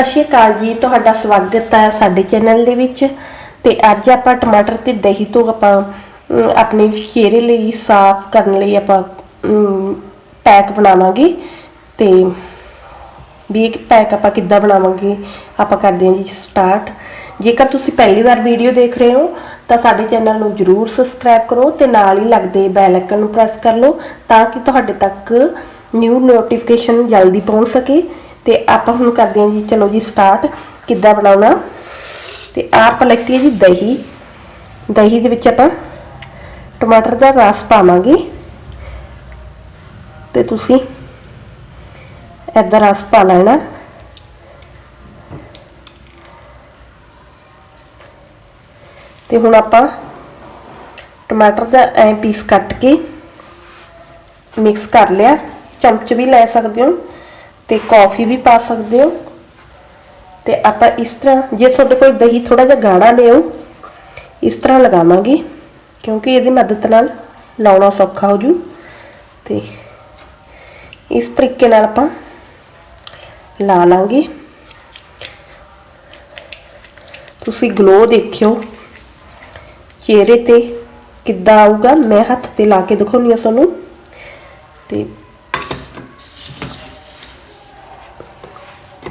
ਸਤਿ ਸ਼੍ਰੀ ਅਕਾਲ ਜੀ, ਤੁਹਾਡਾ ਸਵਾਗਤ ਹੈ ਸਾਡੇ ਚੈਨਲ ਦੇ ਵਿੱਚ। ਤੇ ਅੱਜ ਆਪਾਂ ਟਮਾਟਰ ਤੇ ਦਹੀਂ ਤੋਂ ਆਪਾਂ ਆਪਣੇ ਚਿਹਰੇ ਲਈ ਸਾਫ਼ ਕਰਨ ਲਈ ਆਪਾਂ ਪੈਕ ਬਣਾਵਾਂਗੇ। ਤੇ ਵੀ ਇੱਕ ਪੈਕ ਆਪਾਂ ਕਿੱਦਾਂ ਬਣਾਵਾਂਗੇ, ਆਪਾਂ ਕਰਦੇ ਹਾਂ ਜੀ ਸਟਾਰਟ। ਜੇਕਰ ਤੁਸੀਂ ਪਹਿਲੀ ਵਾਰ ਵੀਡੀਓ ਦੇਖ ਰਹੇ ਹੋ, ਤਾਂ ਸਾਡੇ ਚੈਨਲ ਨੂੰ ਜਰੂਰ ਸਬਸਕ੍ਰਾਈਬ ਕਰੋ ਤੇ ਨਾਲ ਹੀ ਲੱਗਦੇ ਬੈਲ ਆਈਕਨ ਨੂੰ ਪ੍ਰੈਸ ਕਰ ਲਓ, ਤਾਂ ਕਿ ਤੁਹਾਡੇ ਤੱਕ ਨਿਊ ਨੋਟੀਫਿਕੇਸ਼ਨ ਜਲਦੀ ਪਹੁੰਚ ਸਕੇ। ਤੇ ਆਪਾਂ ਹੁਣ ਕਰਦੇ ਹਾਂ ਜੀ, ਚਲੋ ਜੀ ਸਟਾਰਟ ਕਿੱਦਾਂ ਬਣਾਉਣਾ? ਤੇ ਆਪ ਲੈਤੀ ਹੈ ਜੀ ਦਹੀਂ। ਦਹੀਂ ਦੇ ਵਿੱਚ ਆਪਾਂ ਟਮਾਟਰ ਦਾ ਰਸ ਪਾਵਾਂਗੇ। ਤੇ ਤੁਸੀਂ ਏਦਾਂ ਰਸ ਪਾ ਲੈਣਾ। ਤੇ ਹੁਣ ਆਪਾਂ ਟਮਾਟਰ ਦਾ ਐ ਪੀਸ ਕੱਟ ਕੇ ਮਿਕਸ ਕਰ ਲਿਆ। ਚਮਚ ਵੀ ਲੈ ਸਕਦੇ ਹੋ। ਤੇ ਕੌਫੀ ਵੀ ਪਾ ਸਕਦੇ ਹੋ। ਤੇ ਆਪਾਂ ਇਸ ਤਰ੍ਹਾਂ, ਜੇ ਤੁਹਾਡੇ ਕੋਲ ਦਹੀਂ ਥੋੜਾ ਜਿਹਾ ਗਾੜਾ ਲਿਓ ਇਸ ਤਰ੍ਹਾਂ ਲਗਾਵਾਂਗੇ, ਕਿਉਂਕਿ ਇਹਦੀ ਮਦਦ ਨਾਲ ਲਾਉਣਾ ਸੌਖਾ ਹੋ ਜੂ। ਤੇ ਇਸ ਤਰੀਕੇ ਨਾਲ ਆਪਾਂ ਲਾ ਲਾਂਗੇ। ਤੁਸੀਂ ਗਲੋ ਦੇਖਿਓ, ਚਿਹਰੇ ਤੇ ਕਿੱਦਾਂ ਆਊਗਾ, ਮੈਂ ਹੱਥ ਤੇ ਲਾ ਕੇ ਦਿਖਾਉਣੀ ਆ ਤੁਹਾਨੂੰ। ਤੇ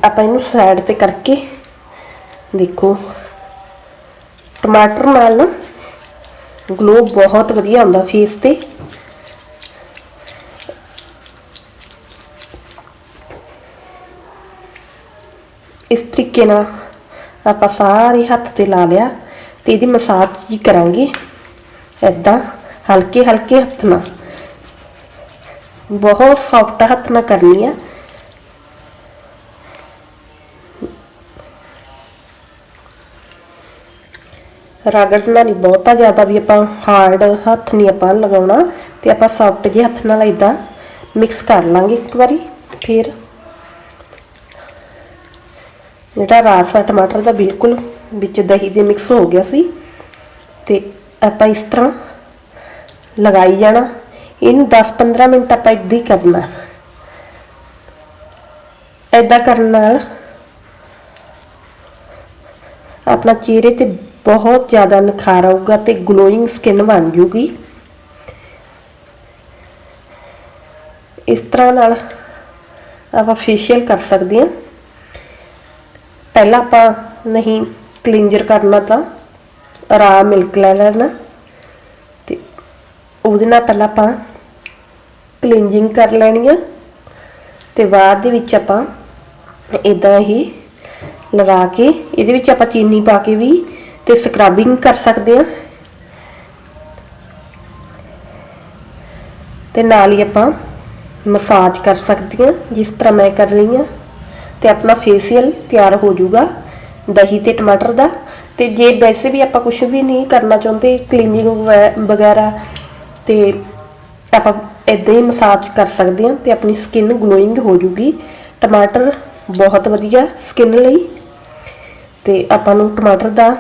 ਆਪਾਂ ਇਹਨੂੰ ਸਾਈਡ ਤੇ ਕਰਕੇ ਦੇਖੋ। ਟਮਾਟਰ ਨਾਲ ਨਾ ਗਲੋ ਬਹੁਤ ਵਧੀਆ ਆਉਂਦਾ ਫੇਸ ਤੇ। ਇਸ ਤਰੀਕੇ ਨਾਲ ਆਪਾਂ ਸਾਰੇ ਹੱਥ ਤੇ ਲਾ ਲਿਆ ਤੇ ਇਹਦੀ ਮਸਾਜ ਜੀ ਕਰਾਂਗੇ। ਐਦਾਂ ਹਲਕੇ ਹਲਕੇ ਹੱਥ ਨਾਲ। ਬਹੁਤ ਸੌਫਟ ਹੱਥ ਨਾਲ ਕਰਨੀ ਆ। ਰਗੜਨਾ ਨਹੀਂ ਬਹੁਤਾ ਜ਼ਿਆਦਾ ਵੀ ਆਪਾਂ ਹਾਰਡ ਹੱਥ ਨਹੀਂ ਆਪਾਂ ਲਗਾਉਣਾ ਤੇ ਆਪਾਂ ਸੌਫਟ ਜਿਹੇ ਹੱਥ ਨਾਲ ਇਦਾਂ ਮਿਕਸ ਕਰ ਲਾਂਗੇ ਇੱਕ ਵਾਰੀ, ਫਿਰ ਜਿਹੜਾ ਰਾਸ ਆ ਟਮਾਟਰ ਦਾ ਬਿਲਕੁਲ ਵਿੱਚ ਦਹੀਂ ਦੇ ਮਿਕਸ ਹੋ ਗਿਆ ਸੀ ਤੇ ਆਪਾਂ ਇਸ ਤਰ੍ਹਾਂ ਲਗਾਈ ਜਾਣਾ, ਇਹਨੂੰ 10-15 ਮਿੰਟ ਆਪਾਂ ਇਦਾਂ ਹੀ ਕਰਨਾ। ਇਦਾਂ ਕਰਨ ਨਾਲ ਆਪਣਾ ਚਿਹਰੇ ਤੇ ਬਹੁਤ ਜ਼ਿਆਦਾ ਨਿਖਾਰ ਆਊਗਾ ਤੇ ਗਲੋਇੰਗ ਸਕਿਨ ਬਣ ਜੂਗੀ। ਇਸ ਤਰ੍ਹਾਂ ਨਾਲ ਆਪਾਂ ਫੇਸ਼ੀਅਲ ਕਰ ਸਕਦੇ ਹਾਂ। ਪਹਿਲਾਂ ਆਪਾਂ ਨਹੀਂ ਕਲੀਨਜਰ ਕਰਨਾ ਤਾਂ ਰਾ ਮਿਲਕ ਲੈ ਲੈਣਾ। ਤੇ ਉਹਦੇ ਨਾਲ ਪਹਿਲਾਂ ਆਪਾਂ ਕਲੀਨਜਿੰਗ ਕਰ ਲੈਣੀ ਆ। ਤੇ ਬਾਅਦ ਦੇ ਵਿੱਚ ਆਪਾਂ ਇਦਾਂ ਹੀ ਲਗਾ ਕੇ, ਇਹਦੇ ਵਿੱਚ ਆਪਾਂ ਚੀਨੀ ਪਾ ਕੇ ਵੀ ਤੇ ਸਕਰਬਿੰਗ ਕਰ ਸਕਦੇ ਆ ਤੇ ਨਾਲ ਹੀ ਆਪਾਂ ਮਸਾਜ ਕਰ ਸਕਦੇ ਆ ਜਿਸ ਤਰ੍ਹਾਂ ਮੈਂ ਕਰ ਰਹੀ ਆ ਤੇ ਆਪਣਾ ਫੇਸ਼ੀਅਲ ਤਿਆਰ ਹੋ ਜਾਊਗਾ, ਦਹੀਂ ਤੇ ਟਮਾਟਰ ਦਾ। ਤੇ ਜੇ ਵੈਸੇ ਵੀ ਆਪਾਂ ਕੁਝ ਵੀ ਨਹੀਂ ਕਰਨਾ ਚਾਹੁੰਦੇ ਕਲੀਨਿੰਗ ਵਗੈਰਾ, ਤੇ ਆਪਾਂ ਇਦਾਂ ਹੀ ਮਸਾਜ ਕਰ ਸਕਦੇ ਹਾਂ ਤੇ ਆਪਣੀ ਸਕਿਨ ਗਲੋਇੰਗ ਹੋ ਜੂਗੀ ਟਮਾਟਰ ਬਹੁਤ ਵਧੀਆ ਸਕਿਨ ਲਈ। ਤੇ ਆਪਾਂ ਨੂੰ ਟਮਾਟਰ ਦਾ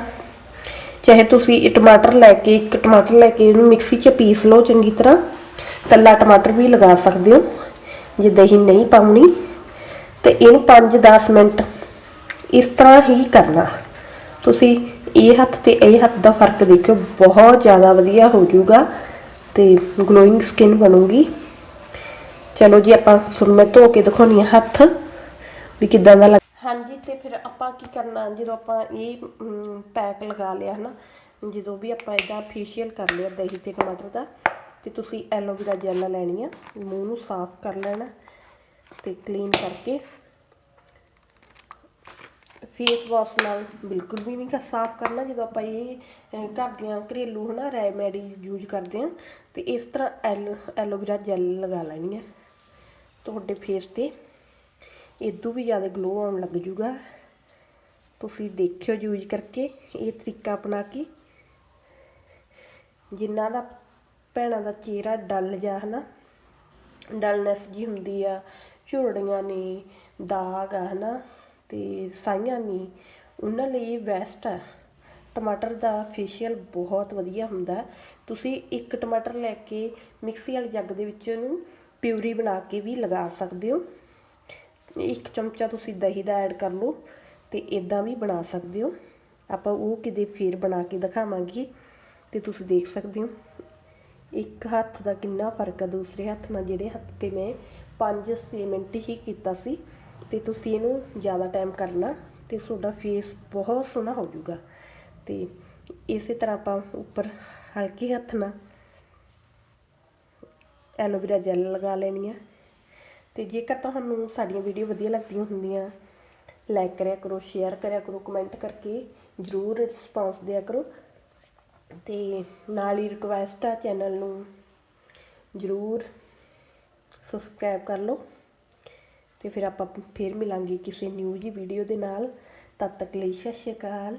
ਚਾਹੇ ਤੁਸੀਂ ਇਹ ਟਮਾਟਰ ਲੈ ਕੇ, ਇੱਕ ਟਮਾਟਰ ਲੈ ਕੇ ਇਹਨੂੰ ਮਿਕਸੀ 'ਚ ਪੀਸ ਲਓ ਚੰਗੀ ਤਰ੍ਹਾਂ, ਕੱਲਾ ਟਮਾਟਰ ਵੀ ਲਗਾ ਸਕਦੇ ਹੋ, ਜੇ ਦਹੀਂ ਨਹੀਂ ਪਾਉਣੀ। ਤੇ ਇਹਨੂੰ 5-10 ਮਿੰਟ ਇਸ ਤਰ੍ਹਾਂ ਹੀ ਕਰਨਾ। ਤੁਸੀਂ ਇਹ ਹੱਥ ਤੇ ਇਹ ਹੱਥ ਦਾ ਫ਼ਰਕ ਦੇਖਿਓ, ਬਹੁਤ ਜ਼ਿਆਦਾ ਵਧੀਆ ਹੋ ਜਾਊਗਾ ਤੇ ਗਲੋਇੰਗ ਸਕਿਨ ਬਣੂਗੀ। ਚਲੋ ਜੀ, ਆਪਾਂ ਸੁਰਮੇ ਧੋ ਕੇ ਦਿਖਾਉਣੀ ਆ ਹੱਥ, ਵੀ ਕਿਦਾਂ ਦਾ ਲੱਗ ਹਾਂਜੀ, ਤੇ ਫਿਰ ਆਪਾਂ ਕੀ ਕਰਨਾ, ਜਦੋਂ ਆਪਾਂ ਇਹ ਪੈਕ ਲਗਾ ਲਿਆ ਹਨਾ, ਜਦੋਂ ਵੀ ਆਪਾਂ ਇਹਦਾ ਫੇਸ਼ੀਅਲ ਕਰ ਲਿਆ ਦਹੀਂ ਤੇ ਟਮਾਟਰ ਦਾ, ਤੇ ਤੁਸੀਂ ਐਲੋਵੇਰਾ ਜੈਲ ਲੈਣੀ ਆ, ਮੂੰਹ ਨੂੰ ਸਾਫ਼ ਕਰ ਲੈਣਾ, ਤੇ ਕਲੀਨ ਕਰਕੇ ਫੇਸ ਵਾਸ਼ ਨਾਲ ਬਿਲਕੁਲ ਵੀ ਨਹੀਂ ਸਾਫ਼ ਕਰਨਾ, ਜਦੋਂ ਆਪਾਂ ਇਹ ਘਰ ਦੀਆਂ ਘਰੇਲੂ ਹਨਾ ਰੈਮੇਡੀ ਯੂਜ਼ ਕਰਦੇ ਆ, ਤੇ ਇਸ ਤਰ੍ਹਾਂ ਐਲੋ ਐਲੋਵੇਰਾ ਜੈਲ ਲਗਾ ਲੈਣੀ ਹੈ ਤੁਹਾਡੇ ਫੇਸ ਤੇ। ਇਦੋਂ ਵੀ ਜ਼ਿਆਦਾ ਗਲੋ ਆਉਣ ਲੱਗ ਜੂਗਾ। ਤੁਸੀਂ ਦੇਖਿਓ ਯੂਜ਼ ਕਰਕੇ ਇਹ ਤਰੀਕਾ ਅਪਣਾ ਕੇ। ਜਿਨ੍ਹਾਂ ਦਾ ਭੈਣਾਂ ਦਾ ਚਿਹਰਾ ਡਲ ਜਾ ਹਨਾ, ਡਲਨੈਸ ਜੀ ਹੁੰਦੀ ਆ, ਝੁਰੜੀਆਂ ਨੇ, ਦਾਗ ਆ ਹਨਾ, ਤੇ ਸਾਈਆਂ ਨੇ, ਉਹਨਾਂ ਲਈ ਬੈਸਟ ਆ। ਟਮਾਟਰ ਦਾ ਫੇਸ਼ੀਅਲ ਬਹੁਤ ਵਧੀਆ ਹੁੰਦਾ। ਤੁਸੀਂ ਇੱਕ ਟਮਾਟਰ ਲੈ ਕੇ ਮਿਕਸੀ ਵਾਲੀ ਜੱਗ ਦੇ ਵਿੱਚ ਉਹਨੂੰ ਪਿਊਰੀ ਬਣਾ ਕੇ ਵੀ ਲਗਾ ਸਕਦੇ ਹੋ। ਇੱਕ ਚਮਚਾ ਤੁਸੀਂ ਦਹੀਂ ਦਾ ਐਡ ਕਰ ਲਓ ਤੇ ਇਦਾਂ ਵੀ ਬਣਾ ਸਕਦੇ ਹੋ। ਆਪਾਂ ਉਹ ਕਿਤੇ ਫੇਰ ਬਣਾ ਕੇ ਦਿਖਾਵਾਂਗੇ ਤੇ ਤੁਸੀਂ ਦੇਖ ਸਕਦੇ ਹੋ। ਇੱਕ ਹੱਥ ਦਾ ਕਿੰਨਾ ਫ਼ਰਕ ਆ, ਦੂਸਰੇ ਹੱਥ ਨਾਲ ਜਿਹੜੇ ਹੱਥ ਤੇ ਮੈਂ 5-6 ਮਿੰਟ ਹੀ ਕੀਤਾ ਸੀ ਤੇ ਤੁਸੀਂ ਇਹਨੂੰ ਜ਼ਿਆਦਾ ਟਾਈਮ ਕਰਨਾ ਤੇ ਤੁਹਾਡਾ ਫੇਸ ਬਹੁਤ ਸੋਹਣਾ ਹੋ ਜਾਊਗਾ। ਤੇ ਇਸੇ ਤਰ੍ਹਾਂ ਆਪਾਂ ਉੱਪਰ ਹਲਕੇ ਹੱਥ ਨਾਲ ਐਲੋਵੇਰਾ ਜੈਲ ਲਗਾ ਲੈਣੀ ਆ। ਤੇ ਜੇਕਰ ਤੁਹਾਨੂੰ ਸਾਡੀਆਂ ਵੀਡੀਓ ਵਧੀਆ ਲੱਗਦੀਆਂ ਹੁੰਦੀਆਂ ਲਾਈਕ ਕਰਿਆ ਕਰੋ ਸ਼ੇਅਰ ਕਰਿਆ ਕਰੋ ਕਮੈਂਟ ਕਰਕੇ ਜਰੂਰ ਰਿਸਪਾਂਸ ਦਿਆ ਕਰੋ। ਤੇ ਨਾਲ ਹੀ ਰਿਕੁਐਸਟ ਆ ਚੈਨਲ ਨੂੰ, ਜਰੂਰ ਸਬਸਕ੍ਰਾਈਬ ਕਰ ਲਓ। ਤੇ ਫਿਰ ਆਪਾਂ ਫਿਰ ਮਿਲਾਂਗੇ ਕਿਸੇ ਨਿਊ ਜੀ ਵੀਡੀਓ ਦੇ ਨਾਲ। ਤਦ ਤੱਕ ਲਈ ਸਤਿ ਸ਼੍ਰੀ ਅਕਾਲ।